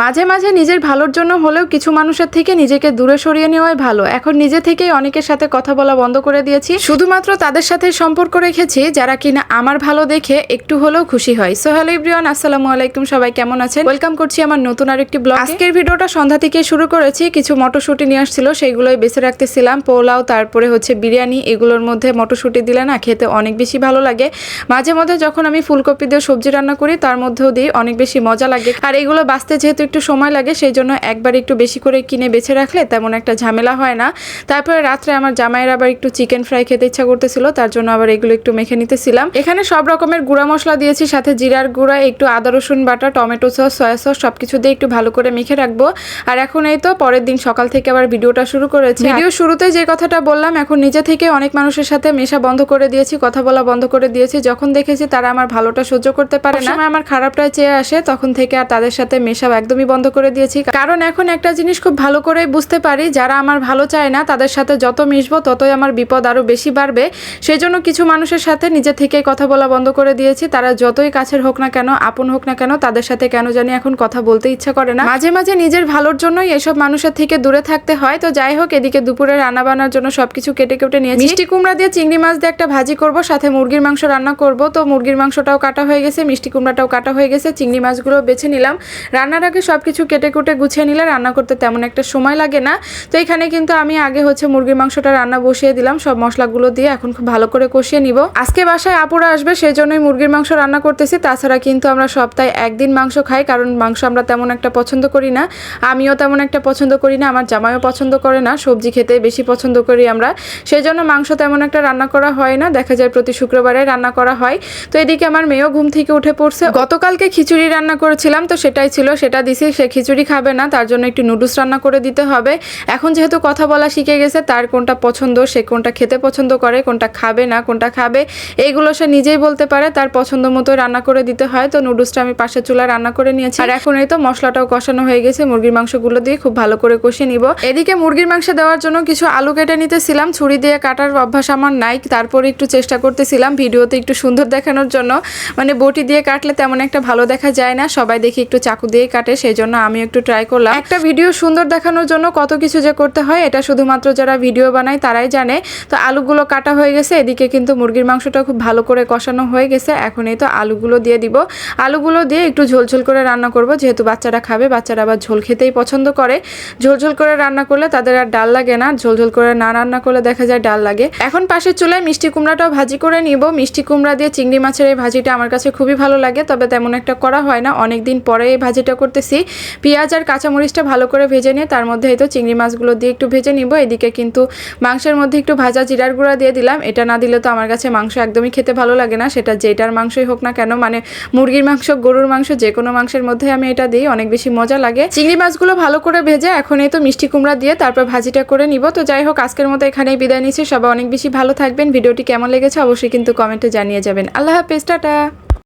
মাঝে মাঝে নিজের ভালোর জন্য হলেও কিছু মানুষের থেকে নিজেকে দূরে সরিয়ে নেওয়াই ভালো। এখন নিজে থেকেই অনেকের সাথে কথা বলা বন্ধ করে দিয়েছি। শুধুমাত্র তাদের সাথে সম্পর্ক রেখেছি, যারা কিনা আমার ভালো দেখে একটু হলেও খুশি হয়। সো হ্যালো ইব্রিয়ান আসসালামু আলাইকুম, সবাই কেমন আছেন? ওয়েলকাম করছি আমার নতুন আরেকটি ব্লগ। আজকের ভিডিওটা সন্ধ্যা থেকে শুরু করেছি, কিছু মটরশুটি নিয়ে আসছিল, সেইগুলোই বেছে রাখতেছিলাম। পোলাও, তারপরে হচ্ছে বিরিয়ানি, এগুলোর মধ্যে মটরশুটি দিলে না খেতে অনেক বেশি ভালো লাগে। মাঝে মধ্যে যখন আমি ফুলকপি দিয়ে সবজি রান্না করি, তার মধ্যেও দিই, অনেক বেশি মজা লাগে। আর এগুলো বাঁচতে যেহেতু একটু সময় লাগে সেই জন্য একবার একটু বেশি করে কিনে বেছে রাখলে তেমন একটা ঝামেলা হয় না। তারপরে রাত্রে আমার জামাইয়ের আবার একটু চিকেন ফ্রাই খেতে ইচ্ছা করতেছিল তার জন্য আবার এগুলো একটু মেখে নিতেছিলাম। এখানে সব রকমের গুঁড়া মশলা দিয়েছি সাথে জিরার গুঁড়া একটু আদা রসুন বাটা টমেটো সস সয়া সস সবকিছু দিয়ে একটু ভালো করে মেখে রাখব। আর এখন এই তো পরের দিন সকাল থেকে আবার ভিডিওটা শুরু করেছি। ভিডিও শুরুতে যে কথাটা বললাম এখন নিজে থেকে অনেক মানুষের সাথে মেশা বন্ধ করে দিয়েছি কথা বলা বন্ধ করে দিয়েছি। যখন দেখেছি তারা আমার ভালোটা সহ্য করতে পারে না। আমার খারাপটা চেয়ে আসে তখন থেকে আর তাদের সাথে মেশা একদমই বন্ধ করে দিয়েছি। কারণ এখন একটা জিনিস খুব ভালো করে বুঝতে পারি, যারা আমার ভালো চায় না, তাদের সাথে যত মিশবো, ততই আমার বিপদ আরও বেশি বাড়বে। সেই জন্য কিছু মানুষের সাথে নিজে থেকে কথা বলা বন্ধ করে দিয়েছি। তারা যতই কাছের হোক না কেন, আপন হোক না কেন, তাদের সাথে কেন জানি এখন কথা বলতে ইচ্ছা করে না। মাঝে মাঝে নিজের ভালোর জন্যই এসব মানুষের থেকে দূরে থাকতে হয়। তো যাই হোক, এদিকে দুপুরে রান্না বান্নার জন্য সবকিছু কেটে কেটে নিয়েছি। মিষ্টি কুমড়া দিয়ে চিংড়ি মাছ দিয়ে একটা ভাজি করব, সাথে মুরগির মাংস রান্না করব। তো মুরগির মাংসটাও কাটা হয়ে গেছে, মিষ্টি কুমড়াটাও কাটা হয়ে গেছে, চিংড়ি মাছগুলো বেছে নিলাম। রান্নার আগে সবকিছু কেটে কুটে গুছিয়ে নিলে রান্না করতে তেমন একটা সময় লাগে না। তো এখানে কিন্তু আমি আগে হচ্ছে মুরগির মাংসটা রান্না বসিয়ে দিলাম। সব মশলাগুলো দিয়ে এখন খুব ভালো করে কষিয়ে নিব। আজকে বাসায় আপুরা আসবে সেই জন্যই মুরগির মাংস রান্না করতেছি। তাছাড়া কিন্তু আমরা সপ্তাহে একদিন মাংস খাই, কারণ মাংস আমরা তেমন একটা পছন্দ করি না। আমিও তেমন একটা পছন্দ করি না, আমার জামাইও পছন্দ করে না, সবজি খেতে বেশি পছন্দ করি আমরা। সেই জন্য মাংস তেমন একটা রান্না করা হয় না, দেখা যায় প্রতি শুক্রবারে রান্না করা হয়। তো এদিকে আমার মেয়েও ঘুম থেকে উঠে পড়ছে। গতকালকে খিচুড়ি রান্না করেছিলাম, তো সেটাই ছিল, সেটা দিছি, সে খিচুড়ি খাবে না, তার জন্য একটু নুডলস রান্না করে দিতে হবে। এখন যেহেতু কথা বলা শিখে গেছে, তার কোনটা পছন্দ, সে কোনটা খেতে পছন্দ করে, কোনটা খাবে না, কোনটা খাবে, এইগুলো সে নিজেই বলতে পারে, তার পছন্দ মতো রান্না করে দিতে হয়। তো নুডলসটা আমি পাশের চুলা রান্না করে নিয়েছি। আর এখন এই তো মশলাটাও কষানো হয়ে গেছে, মুরগির মাংসগুলো দিয়ে খুব ভালো করে কষিয়ে নিব। এদিকে মুরগির মাংস দেওয়ার জন্য কিছু আলু কেটে নিতেছিলাম, ছুরি দিয়ে কাটার অভ্যাস আমার নাই, তারপরে একটু চেষ্টা করতেছিলাম ভিডিওতে একটু সুন্দর দেখানোর জন্য। মানে বটি দিয়ে কাটলে তেমন একটা ভালো দেখা যায় না, সবাই দেখি একটু চাকু দিয়ে কাটে সেই জন্য আমি একটু ট্রাই করলাম। একটা ভিডিও সুন্দর দেখানোর জন্য কত কিছু যে করতে হয়, এটা শুধুমাত্র যারা ভিডিও বানায় তারাই জানে। তো আলুগুলো কাটা হয়ে গেছে, এদিকে কিন্তু মুরগির মাংসটা খুব ভালো করে কষানো হয়ে গেছে। এখন এই তো আলুগুলো দিয়ে দিব। আলুগুলো দিয়ে একটু ঝোলঝোল করে রান্না করব। যেহেতু বাচ্চারা খাবে, বাচ্চারা আবার ঝোল খেতেই পছন্দ করে। ঝোলঝোল করে রান্না করলে তাদের আর ডাল লাগে না। ঝোলঝোল করে না রান্না করলে দেখা যায় ডাল লাগে। এখন পাশের চুলায় মিষ্টি কুমড়াটাও ভাজি করে নিব। মিষ্টি কুমড়া দিয়ে চিংড়ি মাছের এই ভাজিটা আমার কাছে খুবই ভালো লাগে, তবে তেমন একটা করা হয় না। অনেক দিন পরে এই ভাজিটা করতেছি পেঁয়াজ আর কাঁচামরিচটা ভালো করে ভেজে নিয়ে তার মধ্যে হয়তো চিংড়ি মাছগুলো দিয়ে একটু ভেজে নিব। এদিকে কিন্তু মাংসের মধ্যে একটু ভাজা জিরার গুঁড়া দিয়ে দিলাম। এটা না দিলে তো আমার কাছে মাংস একদমই খেতে ভালো লাগে না। সেটা যেটার মাংসই হোক না কেন মানে মুরগির মাংস, গরুর মাংস, যে কোনো মাংসের মধ্যে আমি এটা দিই, অনেক বেশি মজা লাগে। চিংড়ি মাছগুলো ভালো করে ভেজে এখন এই তো মিষ্টি কুমড়া দিয়ে তারপর ভাজিটা করে নিব। তো যাই হোক, আজকের মতো এখানেই বিদায় নিচ্ছি। সবাই অনেক বেশি ভালো থাকবেন। ভিডিওটি কেমন লেগেছে অবশ্যই কিন্তু কমেন্টে জানিয়ে যাবেন। আল্লাহ হাফেজ, টাটা।